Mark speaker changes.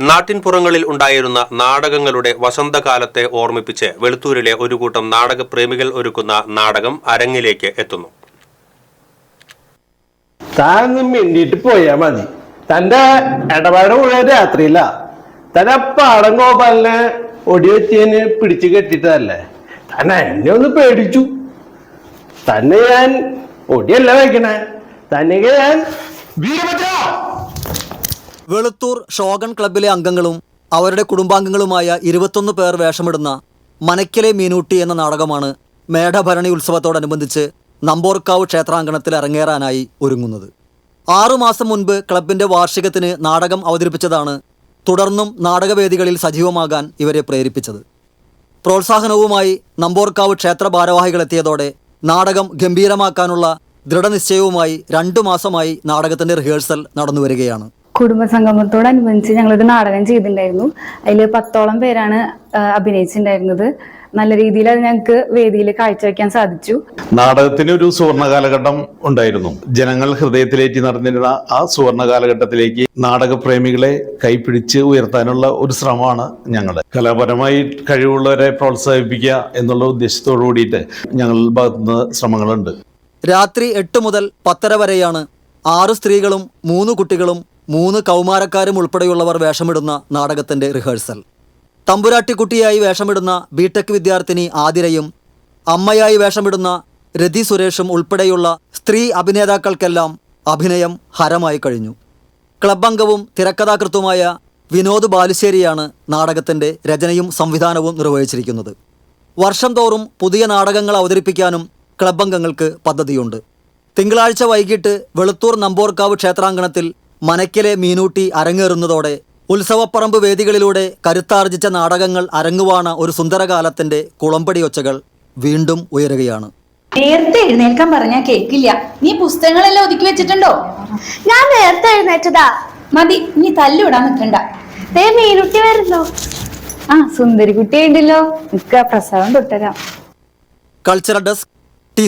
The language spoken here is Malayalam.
Speaker 1: നാട്ടിൻപുറങ്ങളിൽ ഉണ്ടായിരുന്ന നാടകങ്ങളുടെ വസന്തകാലത്തെ ഓർമ്മിപ്പിച്ച് വെളുത്തൂരിലെ ഒരു കൂട്ടം നാടകപ്രേമികൾ ഒരുക്കുന്ന നാടകം അരങ്ങിലേക്ക് എത്തുന്നു.
Speaker 2: താൻ മിണ്ടിയിട്ട് പോയാ മതി. തന്റെ ഇടപാട് മുഴുവൻ രാത്രിയില്ല തന്റെ പാടം ഗോപാലിനെ ഒടിവെച്ചതിന് പിടിച്ചു കെട്ടിട്ടതല്ലേ? തന്നെ എന്നെ ഒന്ന് പേടിച്ചു. തന്നെ ഞാൻ ഒടിയല്ല വയ്ക്കണേ. തന്നെ ഞാൻ വീരഭദ്ര!
Speaker 3: വെളുത്തൂർ ഷോഗൺ ക്ലബിലെ അംഗങ്ങളും അവരുടെ കുടുംബാംഗങ്ങളുമായ ഇരുപത്തൊന്ന് പേർ വേഷമിടുന്ന മനക്കിലെ മീനൂട്ടി എന്ന നാടകമാണ് മേഢഭരണി ഉത്സവത്തോടനുബന്ധിച്ച് നമ്പോർക്കാവ് ക്ഷേത്രാങ്കണത്തിൽ അരങ്ങേറാനായി ഒരുങ്ങുന്നത്. ആറുമാസം മുൻപ് ക്ലബിന്റെ വാർഷികത്തിന് നാടകം അവതരിപ്പിച്ചതാണ് തുടർന്നും നാടകവേദികളിൽ സജീവമാകാൻ ഇവരെ പ്രേരിപ്പിച്ചത്. പ്രോത്സാഹനവുമായി നമ്പോർക്കാവ് ക്ഷേത്ര ഭാരവാഹികളെത്തിയതോടെ നാടകം ഗംഭീരമാക്കാനുള്ള ദൃഢനിശ്ചയവുമായി രണ്ടു മാസമായി നാടകത്തിന്റെ റിഹേഴ്സൽ നടന്നുവരികയാണ്.
Speaker 4: കുടുംബസംഗമത്തോടനുബന്ധിച്ച് ഞങ്ങളൊരു നാടകം ചെയ്തിട്ടുണ്ടായിരുന്നു. അതിൽ പത്തോളം പേരാണ് അഭിനയിച്ചിട്ടുണ്ടായിരുന്നത്. നല്ല രീതിയിൽ അത് ഞങ്ങൾക്ക് വേദിയിൽ കാഴ്ചവെക്കാൻ സാധിച്ചു.
Speaker 5: നാടകത്തിന് ഒരു സുവർണ കാലഘട്ടം ഉണ്ടായിരുന്നു. ജനങ്ങൾ ഹൃദയത്തിലേറ്റി നടന്നിരുന്ന ആ സുവർണ കാലഘട്ടത്തിലേക്ക് നാടകപ്രേമികളെ കൈപിടിച്ച് ഉയർത്താനുള്ള ഒരു ശ്രമമാണ് ഞങ്ങൾ കലാപരമായി കഴിവുള്ളവരെ പ്രോത്സാഹിപ്പിക്കുക എന്നുള്ള ഉദ്ദേശത്തോടു കൂടിയിട്ട് ഞങ്ങൾ ഭാഗത്തുനിന്ന് ശ്രമങ്ങളുണ്ട്. രാത്രി
Speaker 3: എട്ട് മുതൽ പത്തര വരെയാണ് ആറ് സ്ത്രീകളും മൂന്ന് കുട്ടികളും മൂന്ന് കൗമാരക്കാരും ഉൾപ്പെടെയുള്ളവർ വേഷമിടുന്ന നാടകത്തിന്റെ റിഹേഴ്സൽ. തമ്പുരാട്ടിക്കുട്ടിയായി വേഷമിടുന്ന ബിടെക് വിദ്യാർത്ഥിനി ആതിരയും അമ്മയായി വേഷമിടുന്ന രതി സുരേഷും ഉൾപ്പെടെയുള്ള സ്ത്രീ അഭിനേതാക്കൾക്കെല്ലാം അഭിനയം ഹരമായി കഴിഞ്ഞു. ക്ലബ്ബംഗവും തിരക്കഥാകൃത്തുമായ വിനോദ് ബാലുശ്ശേരിയാണ് നാടകത്തിന്റെ രചനയും സംവിധാനവും നിർവഹിച്ചിരിക്കുന്നത്. വർഷം തോറും പുതിയ നാടകങ്ങൾ അവതരിപ്പിക്കാനും ക്ലബ്ബംഗങ്ങൾക്ക് പദ്ധതിയുണ്ട്. തിങ്കളാഴ്ച വൈകിട്ട് വെളുത്തൂർ നമ്പോർക്കാവ് ക്ഷേത്രാങ്കണത്തിൽ മനക്കിലെ മീനൂട്ടി അരങ്ങേറുന്നതോടെ ഉത്സവപ്പറമ്പ് വേദികളിലൂടെ കരുത്താർജിച്ച നാടകങ്ങൾ അരങ്ങുവാണ ഒരു സുന്ദരകാലത്തിന്റെ കുളമ്പടി ഒച്ചകൾ വീണ്ടും ഉയരുകയാണ്.
Speaker 6: നേരത്തെ എഴുന്നേൽക്കാൻ പറഞ്ഞാ കേക്കില്ല. നീ പുസ്തകങ്ങളെല്ലാം ഒതുക്കി വെച്ചിട്ടുണ്ടോ?
Speaker 7: ഞാൻ നേരത്തെ എഴുന്നേറ്റതാ.
Speaker 6: മതി നീ തല്ലുവിടാൻ നിൽക്കണ്ട.
Speaker 7: ദേ മീനുട്ടി വരുന്നു.
Speaker 4: ആ സുന്ദരി കുട്ടി ഉണ്ടല്ലോ നിൽക്കുക പ്രസവം തൊട്ടരാം
Speaker 3: കൾച്ചറൽ ഡെസ്ക് ടി